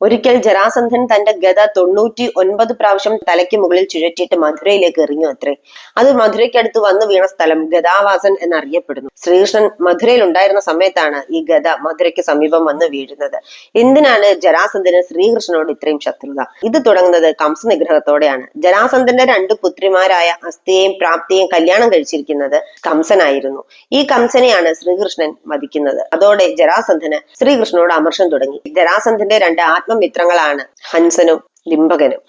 ഒരിക്കൽ ജരാസന്ധൻ തന്റെ ഗത തൊണ്ണൂറ്റി ഒൻപത് പ്രാവശ്യം തലയ്ക്ക് മുകളിൽ ചുഴറ്റിയിട്ട് മധുരയിലേക്ക് എറിഞ്ഞു അത്രേ. അത് മധുരയ്ക്കടുത്ത് വന്നു വീണ സ്ഥലം ഗതാവാസൻ എന്നറിയപ്പെടുന്നു. ശ്രീകൃഷ്ണൻ മധുരയിൽ ഉണ്ടായിരുന്ന സമയത്താണ് ഈ ഗത മധുരയ്ക്ക് സമീപം വന്ന് വീഴുന്നത്. എന്തിനാണ് ജരാസന്ധന് ശ്രീകൃഷ്ണനോട് ഇത്രയും ശത്രുത? ഇത് തുടങ്ങുന്നത് കംസ നിഗ്രഹത്തോടെയാണ്. ജരാസന്ധന്റെ രണ്ട് പുത്രിമാരായ അസ്ഥിയെയും പ്രാപ്തിയെയും കല്യാണം കഴിച്ചിരിക്കുന്നത് കംസനായിരുന്നു. ഈ കംസനെയാണ് ശ്രീകൃഷ്ണൻ വധിക്കുന്നത്. അതോടെ ജരാസന്ധന് ശ്രീകൃഷ്ണനോട് അമർഷം തുടങ്ങി. ജരാസന്ധന്റെ രണ്ട് ആത്മമിത്രങ്ങളാണ്. ഹൻസനും ലിംബകനും.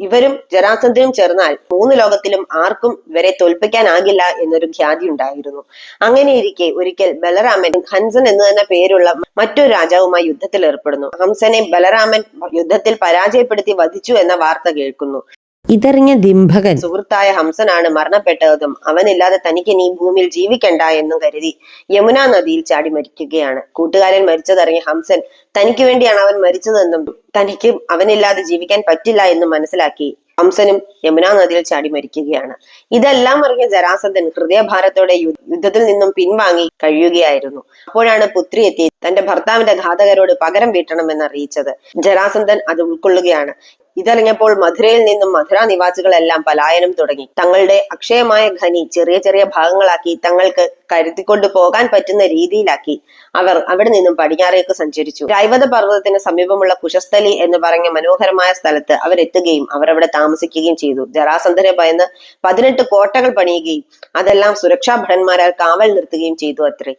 ഇവരും ജരാസന്ധനും ചേർന്നാൽ മൂന്ന് ലോകത്തിലും ആർക്കും ഇവരെ തോൽപ്പിക്കാനാകില്ല എന്നൊരു ഖ്യാതി ഉണ്ടായിരുന്നു. അങ്ങനെയിരിക്കെ ഒരിക്കൽ ബലരാമൻ ഹൻസൻ എന്ന് തന്നെ പേരുള്ള മറ്റൊരു രാജാവുമായി യുദ്ധത്തിൽ ഏർപ്പെടുന്നു ഹംസനെ ബലരാമൻ യുദ്ധത്തിൽ പരാജയപ്പെടുത്തി വധിച്ചു എന്ന വാർത്ത കേൾക്കുന്നു. ഇതറിഞ്ഞ ദിംഭകൻ. സുഹൃത്തായ ഹംസനാണ് മരണപ്പെട്ടതും അവനില്ലാതെ തനിക്ക് ഇനി ഭൂമിയിൽ ജീവിക്കണ്ട എന്നും കരുതി യമുന നദിയിൽ ചാടി മരിക്കുകയാണ്. കൂട്ടുകാരൻ മരിച്ചതറിഞ്ഞ ഹംസൻ തനിക്ക് വേണ്ടിയാണ് അവൻ മരിച്ചതെന്നും തനിക്ക് അവനില്ലാതെ ജീവിക്കാൻ പറ്റില്ല എന്നും മനസ്സിലാക്കി ഹംസനും യമുനാ നദിയിൽ ചാടി മരിക്കുകയാണ്. ഇതെല്ലാം അറിഞ്ഞ ജരാസന്ധൻ ഹൃദയഭാരത്തോടെ യുദ്ധത്തിൽ നിന്നും പിൻവാങ്ങി കഴിയുകയായിരുന്നു. അപ്പോഴാണ് പുത്രി എത്തി തന്റെ ഭർത്താവിന്റെ ഘാതകരോട് പകരം വീട്ടണമെന്ന് അറിയിച്ചത് ജരാസന്ധൻ അത് ഉൾക്കൊള്ളുകയാണ്. ഇതറിഞ്ഞപ്പോൾ മധുരയിൽ നിന്നും മധുര നിവാസികളെല്ലാം പലായനം തുടങ്ങി. തങ്ങളുടെ അക്ഷയമായ ഖനി ചെറിയ ചെറിയ ഭാഗങ്ങളാക്കി തങ്ങൾക്ക് കരുതിക്കൊണ്ടു പോകാൻ പറ്റുന്ന രീതിയിലാക്കി അവർ അവിടെ നിന്നും പടിഞ്ഞാറേക്ക് സഞ്ചരിച്ചു. രൈവത പർവതത്തിന് സമീപമുള്ള കുശസ്ഥലി എന്ന് പറഞ്ഞ മനോഹരമായ സ്ഥലത്ത് അവരെത്തുകയും അവർ അവിടെ താമസിക്കുകയും ചെയ്തു. ജരാസന്ധനെ ഭയന്ന് പതിനെട്ട് കോട്ടകൾ പണിയുകയും അതെല്ലാം സുരക്ഷാ ഭടന്മാരാൽ കാവൽ നിർത്തുകയും ചെയ്തു അത്രേ.